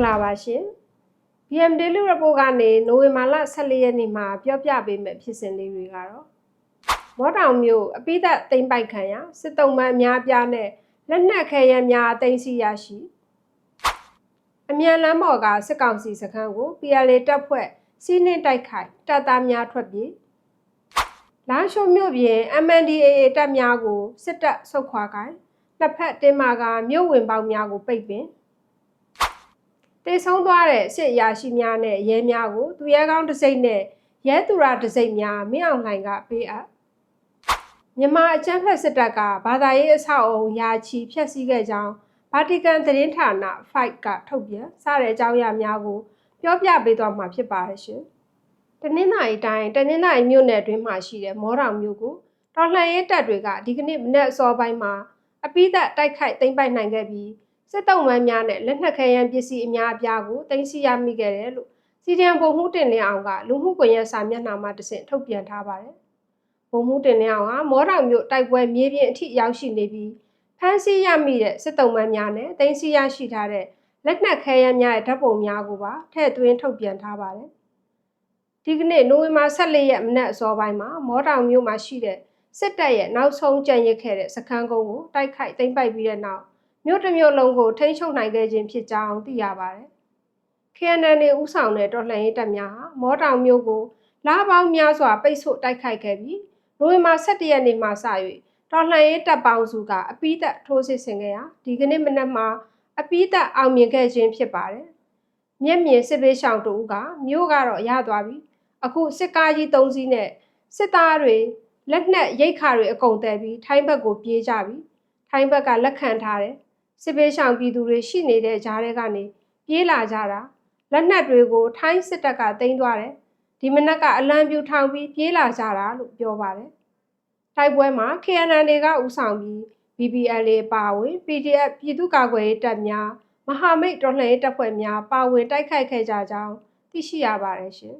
မင်္ဂလာပါရှင် BMW report ကနေနိုဝင်ဘာလ14ရက်နေ့မှာပြောပြပေးမယ့်ဖြစ်စဉ်လေးတွေကတော့မော်တောင်မြို့အပိသက်တိမ့်ပိုက်ခံရစစ်တုံးမှန်အများပြားနဲ့လက်နက်ခဲယမ်းများအသိမ်းဆီးရရှိအမြန်လမ်းပေါ်ကစစ်ကောင်စီစခန်းကို PLA တပ်ဖွဲ့စီးနှင်းတိုက်ခိုက်တပ်သားများထွက်ပြေးလာရှိုမြို့ပြင် MNDAA တပ်များကိုစစ်တပ်ဆုတ်ခွာခိုင်းနှစ်ဖက်တင်းမာကမြို့ဝင်ပေါက်များကိုပိတ်ပင် တေဆုံးသွားတဲ့စစ်ရာရှိများနဲ့ရဲများကိုသူရဲကောင်းတစ်စိမ့်နဲ့ရဲသူရတစ်စိမ့်များမင်းအောင်လှိုင်ကပေးအပ်မြန်မာအကြမ်းဖက်စစ်တပ်ကဘာသာရေးအဆောက်အအုံယာချီဖျက်ဆီးခဲ့ကြောင်းဗာတီကန်သတင်းဌာန Fight ကထုတ်ပြန်စတဲ့အကြောင်းအရာများကိုပြောပြပေးသွားမှာဖြစ်ပါတယ်ရှင်။တနင်္သာရီတိုင်းတနင်္သာရီမြို့နယ်အတွင်းမှာရှိတဲ့မောတောင်မြို့ကိုတော်လှန်ရေးတပ်တွေကဒီကနေ့မနက်အစောပိုင်းမှာအပိသက်တိုက်ခိုက်သိမ်းပိုက်နိုင်ခဲ့ပြီး စစ်တုံးမန်းများနဲ့လက်နက်ခဲယမ်းပစ္စည်းအများအပြားကိုတင်စီရမိခဲ့တယ်လို့စီဒီအမ်ဘုံမှုတင်လင်းအောင်ကလူမှုကွန်ရက်စာမျက်နှာမှာတဆင့်ထုတ်ပြန်ထားပါတယ်။ဘုံမှုတင်လင်းအောင်ကမောတောင်မြို့တိုက်ပွဲမြေပြင်အထိရောက်ရှိနေပြီးဖမ်းဆီးရမိတဲ့စစ်တုံးမန်းများနဲ့တင်စီရရှိထားတဲ့လက်နက်ခဲယမ်းများရဲ့ဓာတ်ပုံများကိုပါထည့်သွင်းထုတ်ပြန်ထားပါတယ်။ဒီကနေ့နိုဝင်ဘာ14ရက်မနက်အစောပိုင်းမှာမောတောင်မြို့မှာရှိတဲ့စစ်တပ်ရဲ့နောက်ဆုံးကြံရစ်ခဲ့တဲ့စခန်းကုန်းကိုတိုက်ခိုက်သိမ်းပိုက်ပြီးတဲ့နောက် မြို့တစ်မြို့လုံးကိုထိန်းချုပ်နိုင်ခဲ့ခြင်းဖြစ်ကြောင်းသိရပါတယ်။ KNN ဥဆောင်တဲ့တော်လှန်ရေးတပ်များဟာမောတောင်မြို့ကိုလားပေါင်းများစွာပိတ်ဆို့တိုက်ခိုက်ခဲ့ပြီးနိုဝင်ဘာ17ရက်နေ့မှစ၍တော်လှန်ရေးတပ်ပေါင်းစုကအပိသက်ထိုးစစ်ဆင်ခဲ့ရာဒီကနေ့မနက်မှာအပိသက်အောင်မြင်ခဲ့ခြင်းဖြစ်ပါတယ်။မျက်မြင်စစ်ပေးရှောင်တူကမြို့ကတော့ရသွားပြီ။အခုစစ်ကားကြီး၃စီးနဲ့စစ်သားတွေလက်နက်ရိတ်ခါတွေအကုန်တဲပြီးထိုင်းဘက်ကိုပြေးကြပြီ။ထိုင်းဘက်ကလက်ခံထားတယ်။ စစ်ပေးရှောင်ပြည်သူတွေရှိနေတဲ့ကြားထဲကနေပြေးလာကြတာလက်နက်တွေကိုထိုင်းစစ်တပ်ကတင်သွားတယ်ဒီမနက်ကအလံပြူထောင်ပြီးပြေးလာကြတာလို့ပြောပါတယ်တိုက်ပွဲမှာ KNN တွေကဥဆောင်ပြီး BBLA ပါဝင် PDF ပြည်သူ့ကာကွယ်ရေးတပ်များမဟာမိတ်တော်လှန်ရေးတပ်ဖွဲ့များပါဝင်တိုက်ခိုက်ခဲ့ကြကြောင်းသိရှိရပါတယ်ရှင်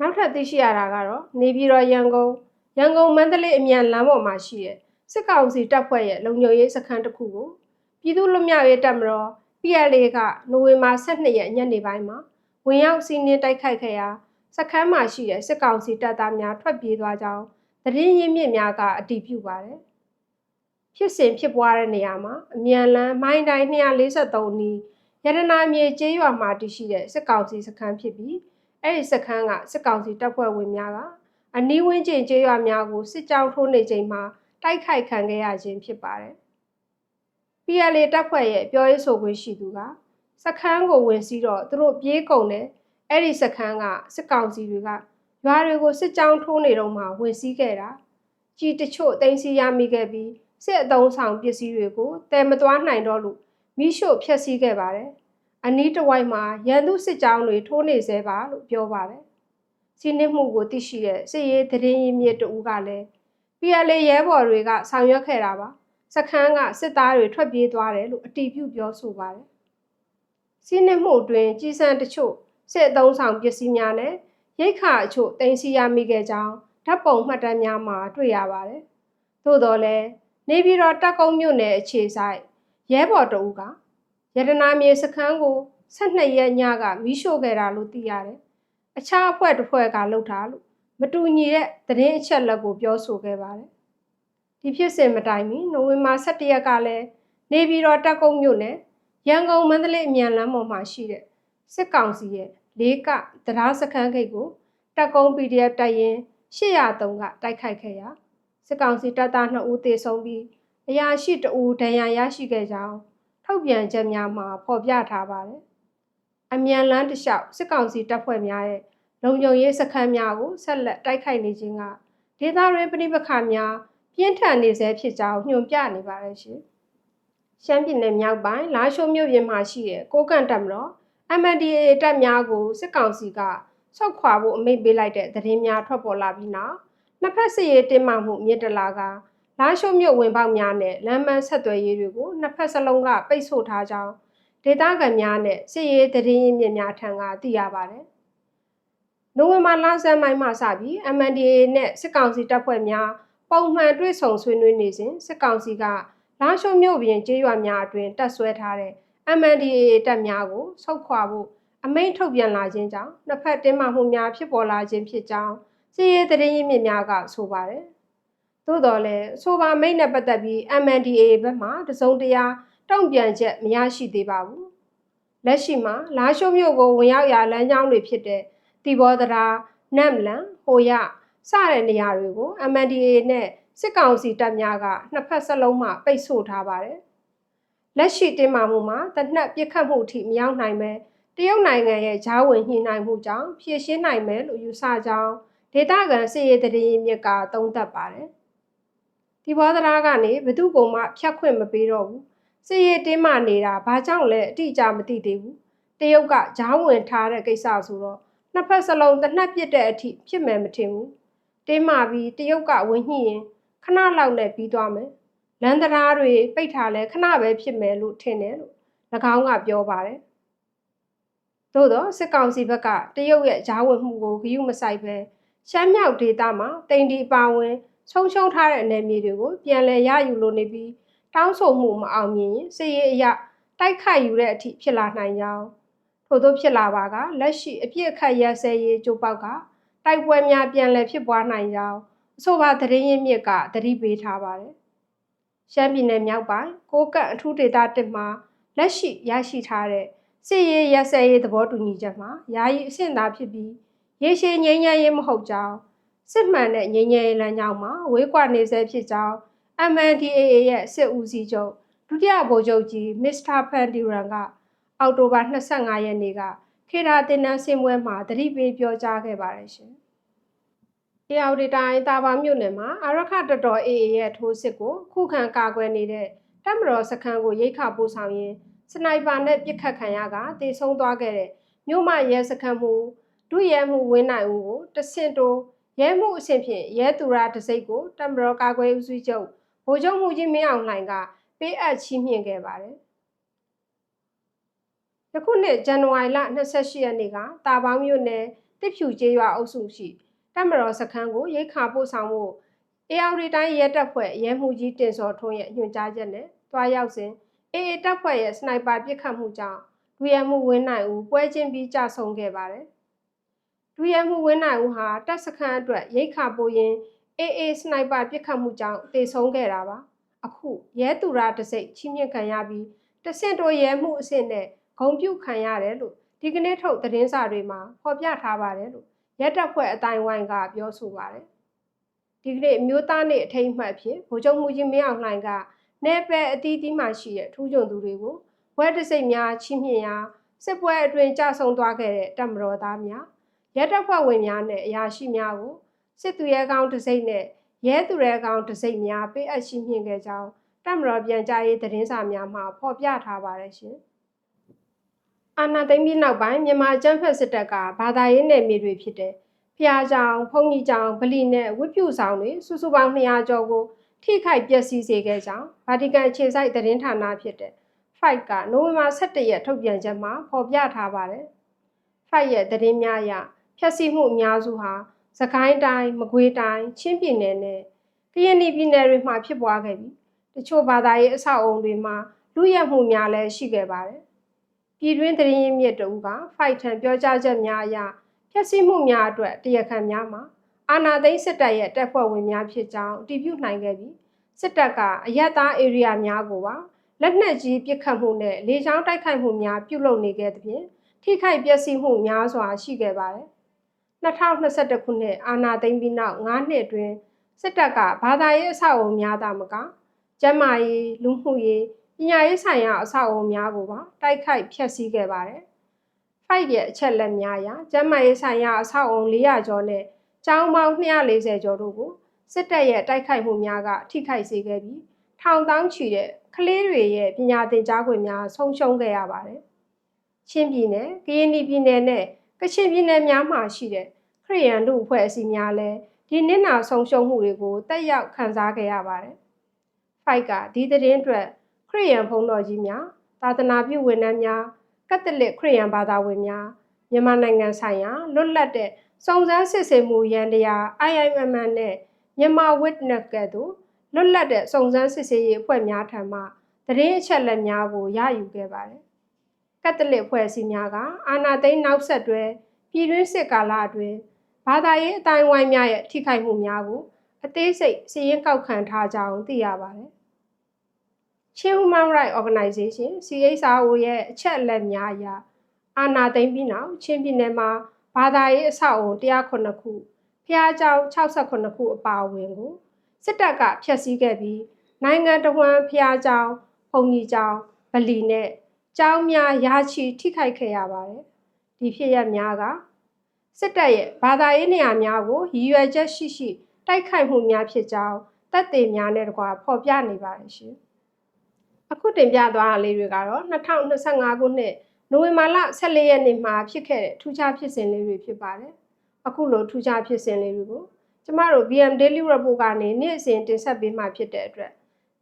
နောက်ထပ်သိရှိရတာကတော့နေပြည်တော်ရန်ကုန်ရန်ကုန်မန္တလေးအမြန်လမ်းပေါ်မှာရှိတဲ့ စစ်ကောင်စီတပ်ဖွဲ့ရဲ့လုံခြုံရေးစခန်းတစ်ခုကိုပြည်သူ့လွတ်မြောက်ရေးတပ်မတော် PLA ကနိုဝင်ဘာ12ရက်ညနေပိုင်းမှာဝင်ရောက်စီးနင်းတိုက်ခိုက်ခဲ့ရာစခန်းမှာရှိတဲ့စစ်ကောင်စီတပ်သားများထွက်ပြေးသွားကြောင်းသတင်းရင်းမြစ်များကအတည်ပြုပါတယ်။ဖြစ်စဉ်ဖြစ်ပွားတဲ့နေရာမှာအမြန်လန်းမိုင်းတိုင်း243နီးရတနာမြေကျေးရွာမှာတည်ရှိတဲ့စစ်ကောင်စီစခန်းဖြစ်ပြီးအဲ့ဒီစခန်းကစစ်ကောင်စီတပ်ဖွဲ့ဝင်များကအနီးဝန်းကျင်ကျေးရွာများကိုစစ်ကြောင်းထိုးနေချိန်မှာ တိုက်ခိုက်ခံခဲ့ရခြင်းဖြစ်ပါတယ်။ PLA တပ်ဖွဲ့ရဲ့ပြောရေးဆိုခွင့်ရှိသူကစခန်းကိုဝင်စီးတော့သူတို့ပြေးကုန်တယ်အဲ့ဒီစခန်းကစစ်ကောင်စီတွေကရွာတွေကိုစစ်ကြောင်းထိုးနေတော့မှဝင်စီးခဲ့တာကြီးတချို့တင်စီရမိခဲ့ပြီးစစ်အုံဆောင်ပစ္စည်းတွေကိုတဲမသွားနိုင်တော့လို့မိရှို့ဖျက်ဆီးခဲ့ပါတယ်အနီးတစ်ဝိုက်မှာရန်သူစစ်ကြောင်းတွေထိုးနေသေးပါလို့ပြောပါတယ်စီးနစ်မှုကိုသိရှိတဲ့စစ်ရေးသတင်းရင်းမြစ်တူကလည်း PLA ရဲဘော်တွေကဆောင်ရွက်ခဲ့တာပါစခန်းကစစ်သားတွေထွက်ပြေးသွားတယ်လို့အတီးပြုပြောဆိုပါတယ်။စီးနှင်းမှုတွင်ကြီးစံတချို့စစ်အုံဆောင်ပစ္စည်းများနဲ့ရိတ်ခါအချို့တင်စီရမိခဲ့ကြောင်းဓာတ်ပုံမှတ်တမ်းများမှာတွေ့ရပါတယ်။သို့တော်လည်းနေပြည်တော်တက်ကုန်းမြို့နယ်အခြေဆိုင်ရဲဘော်တအူးကရတနာမြေစခန်းကို12ရက်ညကမီးရှို့ခဲ့တာလို့သိရတယ်။အခြားအဖွဲ့တစ်ဖွဲ့ကလှုပ်တာလို့ မတူညီတဲ့သတင်းအချက်လက်ကိုပြောဆိုခဲ့ပါတယ်ဒီဖြစ်စဉ်မတိုင်မီနိုဝင်ဘာ17ရက်ကလည်းနေပြည်တော်တက်ကုန်းမြို့နယ်ရန်ကုန်မန္တလေးအမြန်လမ်းပေါ်မှာရှိတဲ့စစ်ကောင်စီရဲ့လေးကတရားစခန်းဂိတ်ကိုတက်ကုန်း PDF တိုက်ရင်803ကတိုက်ခိုက်ခဲ့ရာစစ်ကောင်စီတပ်သား2ဦးသေဆုံးပြီးအရာရှိ2ဦးဒဏ်ရာရရှိခဲ့ကြောင်းထုတ်ပြန်ချက်များမှာဖော်ပြထားပါတယ်။အမြန်လန်းတစ်လျှောက်စစ်ကောင်စီတပ်ဖွဲ့များရဲ့ လုံခြုံရေးစခန်းများကိုဆက်လက်တိုက်ခိုက်နေခြင်းကဒေသတွင်းပြည်ပခါများပြင်းထန်နေဆဲဖြစ်ကြောင်းညွှန်ပြနေပါတယ်ရှင်။ရှမ်းပြည်နယ်မြောက်ပိုင်းလာရှိုးမြို့ပြင်မှာရှိတဲ့ကိုကန့်တပ်မတော် MNDAA တပ်များကိုစစ်ကောင်စီကဆောက်ခွာဖို့အမိန့်ပေးလိုက်တဲ့သတင်းများထွက်ပေါ်လာပြီးနောက်နှစ်ဖက်စစ်ရေးတင်းမာမှုမြင့်တလာကလာရှိုးမြို့ဝင်ပေါက်များနဲ့လမ်းမဆက်သွယ်ရေးတွေကိုနှစ်ဖက်စလုံးကပိတ်ဆို့ထားကြောင်းဒေသခံများနဲ့စစ်ရေးသတင်းရင်းမြစ်များထံကသိရပါတယ်။ နိုဝင်ဘာလဆန်းပိုင်းမှစပြီး MNDAA နဲ့စစ်ကောင်စီတပ်ဖွဲ့များပုံမှန်တွေ့ဆုံဆွေးနွေးနေစဉ်စစ်ကောင်စီကလာရှုံမြို့ပြင်ကျေးရွာများအတွင်တပ်ဆွဲထားတဲ့ MNDAA တပ်များကိုဆုတ်ခွာဖို့အမိန့်ထုတ်ပြန်လာခြင်းကြောင့်နှစ်ဖက်တင်းမာမှုများဖြစ်ပေါ်လာခြင်းဖြစ်ကြောင်းစီရေးသတင်းရင်းမြစ်များကဆိုပါတယ်။သို့တော်လည်းဆိုပါမိန့်နဲ့ပတ်သက်ပြီး MNDAA ဘက်မှတစုံတရာတုံ့ပြန်ချက်မရရှိသေးပါဘူး။လက်ရှိမှာလာရှိုးမြို့ကိုဝင်ရောက်ရာလမ်းကြောင်းတွေဖြစ်တဲ့ တီဘောဒရာနမ်လန်ဟိုရစတဲ့နေရာတွေကို MNDAA နဲ့စစ်ကောင်စီတပ်များကနှစ်ဖက်စလုံးမှပိတ်ဆို့ထားပါတယ်။လက်ရှိတင်းမာမှုမှာတနက်ပြစ်ခတ်မှုအထိမရောက်နိုင်ပဲတရုတ်နိုင်ငံရဲ့ဂျားဝင်ညှိနှိုင်းမှုကြောင့်ဖြည့်ရှင်းနိုင်မယ်လို့ယူဆကြောင်းဒေတာကန်စစ်ရေးတရင်မြစ်ကသုံးသပ်ပါတယ်။ဒီဘောဒရာကနေဘသူ့ကုံမှဖြတ်ခွင့်မပေးတော့ဘူး။စစ်ရေးတင်းမာနေတာဘာကြောင့်လဲအတိအကျမသိသေးဘူး။တရုတ်ကဂျားဝင်ထားတဲ့ကိစ္စဆိုတော့ နှစ်ဖက်စလုံးတစ်နှက်ပြစ်တဲ့အထိဖြစ်မယ်မထင်ဘူး။တင်းမာပြီးတရုတ်ကဝင်ညှိရင်ခဏလောက်နဲ့ပြီးသွားမယ်။လန်ဒရာတွေပိတ်ထားလဲခဏပဲဖြစ်မယ်လို့ထင်တယ်လို့၎င်းကပြောပါတယ်။သို့တော့စစ်ကောင်စီဘက်ကတရုတ်ရဲ့ဂျားဝင်မှုကိုဂရုမစိုက်ပဲရှမ်းမြောက်ဒေသမှာတိန်ဒီပါဝင်ဆုံးရှုံးထားတဲ့အနေမျိုးတွေကိုပြန်လည်ရယူလိုနေပြီးတောင်းဆိုမှုမအောင်မြင်ရင်စစ်ရေးအရတိုက်ခိုက်ယူတဲ့အထိဖြစ်လာနိုင်ကြောင်း ထို့သောဖြစ်လာပါကလက်ရှိအပြစ်အခတ်ရစဲရေးကြိုးပေါက်ကတိုက်ပွဲများပြန်လည်ဖြစ်ပွားနိုင်ကြောင်းအဆိုပါသတင်းရင်းမြစ်ကသတိပေးထားပါတယ်။ရှမ်းပြည်နယ်မြောက်ပိုင်းကိုကန့်အထူးဒေသတစ်မှာလက်ရှိရရှိထားတဲ့စစ်ရေးရစဲရေးသဘောတူညီချက်မှာယာယီအဆင့်သာဖြစ်ပြီးရေရှည်ငြိမ်းချမ်းရေးမဟုတ်ကြောင်းစစ်မှန်တဲ့ငြိမ်းချမ်းရေးလမ်းကြောင်းမှာဝေးကွာနေဆဲဖြစ်ကြောင်း MNDAA ရဲ့စစ်ဦးစီးချုပ်ဒုတိယဗိုလ်ချုပ်ကြီးမစ္စတာဖန်ဒီရန်က အောက်တိုဘာ25ရက်နေ့ကခေတာတင်နန်းစင်ပွဲမှာတတိပေးပြောကြားခဲ့ပါတယ်ရှင်။တရားဒီတိုင်းတာဘာမြို့နယ်မှာအာရခတတော် AA ရဲ့ထိုးစစ်ကိုခုခံကာကွယ်နေတဲ့တပ်မတော်စခန်းကိုရိတ်ခပို့ဆောင်ရင်းစနိုက်ပါနဲ့ပစ်ခတ်ခံရကတေဆုံးသွားခဲ့တဲ့မြို့မရဲစခန်းမှုဒုရဲမှုဝင်းနိုင်ဦးကိုတဆင့်တိုးရဲမှုအဆင့်ဖြင့်ရဲသူရတစိတ်ကိုတပ်မတော်ကာကွယ်ဦးစီးချုပ်ဗိုလ်ချုပ်မှုကြီးမင်းအောင်လှိုင်ကပေးအပ်ချီးမြှင့်ခဲ့ပါတယ်။ ယခုနှစ်ဇန်နဝါရီလ28ရက်နေ့ကတာပေါင်းမြို့နယ်တစ်ဖြူကျေးရွာအုပ်စုရှိတပ်မတော်စခန်းကိုရိတ်ခါပို့ဆောင်မှုအေအော်ရီတိုင်းရဲတပ်ဖွဲ့ရဲမှုကြီးတင်စောထွန်းရဲ့ညွှန်ကြားချက်နဲ့တွားရောက်စဉ်အေအေတပ်ဖွဲ့ရဲ့စနိုက်ပါပစ်ခတ်မှုကြောင့်လူရဲမှုဝင်းနိုင်ဦးပွဲချင်းပြီးကြဆုံခဲ့ပါတယ်။လူရဲမှုဝင်းနိုင်ဦးဟာတပ်စခန်းအတွက်ရိတ်ခါပို့ရင်အေအေစနိုက်ပါပစ်ခတ်မှုကြောင့်တေဆုံးခဲ့တာပါ။အခုရဲသူရတစိတ်ချင်းမြင့်ခံရပြီးတဆင့်တိုရဲမှုအဆင့်နဲ့ ဂုံပြုတ်ခံရတယ်လို့ဒီကနေ့ထုတ်သတင်းစာတွေမှာဖော်ပြထားပါတယ်လို့ရက်တပ်ဖွဲ့အတိုင်းဝိုင်းကပြောဆိုပါတယ်။ဒီကနေ့မျိုးသားနေ့အထိမ်းအမှတ်ဖြစ်ဗိုလ်ချုပ်မှုကြီးမင်းအောင်လှိုင်ကနေပယ်အသီးသီးမှရှိတဲ့ထူးချွန်သူတွေကိုဘွဲတစိတ်များချီးမြှင့်ရာစစ်ပွဲအတွင်းကြဆုံသွားခဲ့တဲ့တပ်မတော်သားများရက်တပ်ဖွဲ့ဝင်များနဲ့အရာရှိများကိုစစ်သူရဲကောင်းတစိမ့်နဲ့ရဲသူရဲကောင်းတစိမ့်များပေးအပ်ရှိမြင့်ခဲ့ကြောင်းတပ်မတော်ပြန်ကြားရေးသတင်းစာများမှာဖော်ပြထားပါတယ်ရှင်။ အာဏာသိမ်းပြီးနောက်ပိုင်းမြန်မာကျန်းဖက်စစ်တပ်ကဘာသာရေးနယ်မြေတွေဖြစ်တဲ့ဖျားကြောင်ဖုန်ကြီးကြောင်ဗလီနဲ့ဝိပုဆောင်တွေစုစုပေါင်း200ကျော်ကိုထိခိုက်ပျက်စီးစေခဲ့ကြောင်းဗာတီကန်ခြေစိုက်သတင်းဌာနဖြစ်တဲ့ Fight ကနိုဝင်ဘာ17ရက်ထုတ်ပြန်ချက်မှာဖော်ပြထားပါတယ်။ Fight ရဲ့သတင်းများအရဖျက်ဆီးမှုအများစုဟာစကိုင်းတိုင်းမကွေးတိုင်းချင်းပြည်နယ်နဲ့ကရင်ပြည်နယ်တွေမှာဖြစ်ပွားခဲ့ပြီးတချို့ဘာသာရေးအဆောက်အုံတွေမှာလူရဲမှုများလည်းရှိခဲ့ပါတယ်။ ပြည်တွင်းသတင်းရင်းမြစ်တူက Fight ထံပြောကြားချက်များအရဖျက်ဆီးမှုများအတွက်တရားခံများမှာအာဏာသိမ်းစစ်တပ်ရဲ့တပ်ဖွဲ့ဝင်များဖြစ်ကြောင်းတည်ပြုနိုင်ခဲ့ပြီးစစ်တပ်ကအရက်သားဧရိယာများကိုပါလက်နက်ကြီးပစ်ခတ်မှုနဲ့လေကြောင်းတိုက်ခိုက်မှုများပြုလုပ်နေခဲ့သဖြင့်ထိခိုက်ပျက်စီးမှုများစွာရှိခဲ့ပါတယ်။2021ခုနှစ်အာဏာသိမ်းပြီးနောက်9နှစ်အတွင်းစစ်တပ်ကဘာသာရေးအဆောက်အအုံများသာမကကျန်းမာရေးလူမှုရေး ပညာရေးဆိုင်ရာအဆောက်အအုံများကိုပါတိုက်ခိုက်ဖျက်ဆီးခဲ့ပါတယ်။ Fight ရဲ့အချက်လက်များအရကျန်းမာရေးဆိုင်ရာအဆောက်အအုံ400ကျော်နဲ့ကျောင်းပေါင်း240ကျော်တို့ကိုစစ်တပ်ရဲ့တိုက်ခိုက်မှုများကထိခိုက်စေခဲ့ပြီးထောင်တောင်းချီတဲ့ကလေးတွေရဲ့ပညာသင်ကြားခွင့်များဆုံးရှုံးခဲ့ရပါတယ်။ချင်းပြည်နယ်၊ကရင်ပြည်နယ်နဲ့ကချင်ပြည်နယ်များမှာရှိတဲ့ခရီးရန်လူအဖွဲ့အစည်းများလည်းဒီနှစ်နာဆုံးရှုံးမှုတွေကိုတက်ရောက်ခံစားခဲ့ရပါတယ်။ Fight ကဒီသတင်းအတွက် ခရီးရန်ဘုံတော်ကြီးများသာသနာပြုဝန်ထမ်းများကက်သလစ်ခရီးရန်ဘာသာဝင်များမြန်မာနိုင်ငံဆိုင်ရာလွတ်လပ်တဲ့စုံစမ်းစစ်ဆေးမှုရန်တရား IIMM နဲ့မြန်မာ Witness ကဲ့သို့လွတ်လပ်တဲ့စုံစမ်းစစ်ဆေးရေးအဖွဲ့များထံမှသတင်းအချက်အလက်များကိုရယူခဲ့ပါတယ်ကက်သလစ်ဖွဲ့စည်းများကအာဏာသိမ်းနောက်ဆက်တွဲပြည်တွင်းစစ်ကာလအတွင်းဘာသာရေးအတိုင်းဝိုင်းများရဲ့ထိခိုက်မှုများကိုအသေးစိတ်စီရင်ကောက်ခံထားကြောင်းသိရပါတယ်။ Chin Human Rights Organization CHRO ရဲ့အချက်အလက်များအရအာဏာသိမ်းပြီးနောက်ချင်းပြည်နယ်မှာဘာသာရေးအဆောက်အုံ109ခုဖျားကျောင်း69ခုအပါအဝင်ကိုစစ်တပ်ကဖျက်ဆီးခဲ့ပြီးနိုင်ငံတော်ဝန်ဖျားကျောင်းဘုံကြီးကျောင်းဗလီနဲ့ကျောင်းများရာချီထိခိုက်ခဲ့ရပါတယ်။ဒီဖြစ်ရပ်များကစစ်တပ်ရဲ့ဘာသာရေးနေရာများကိုရည်ရွယ်ချက်ရှိရှိတိုက်ခိုက်မှုများဖြစ်ကြောင်းတပ်တွေများနဲ့တကွာဖော်ပြနေပါတယ်ရှင်။ အခုတင်ပြသွားတာလေးတွေကတော့2025ခုနှစ်နိုဝင်ဘာလ14ရက်နေ့မှာဖြစ်ခဲ့တဲ့ထူးခြားဖြစ်စဉ်လေးတွေဖြစ်ပါတယ်။အခုလိုထူးခြားဖြစ်စဉ်လေးတွေကိုကျမတို့ BM Daily Report ကနေနေ့စဉ်တင်ဆက်ပေးမှဖြစ်တဲ့အတွက်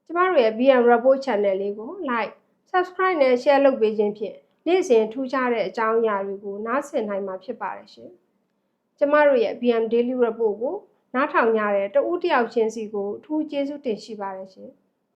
ကျမတို့ရဲ့ BM Report Channel လေးကို like subscribe နဲ့ share လုပ်ပေးခြင်းဖြင့်နေ့စဉ်ထူးခြားတဲ့အကြောင်းအရာတွေကိုနားဆင်နိုင်မှာဖြစ်ပါတယ်ရှင်။ကျမတို့ရဲ့ BM Daily Report ကိုနားထောင်ကြတဲ့တဦးတစ်ယောက်ချင်းစီကိုအထူးကျေးဇူးတင်ရှိပါတယ်ရှင်။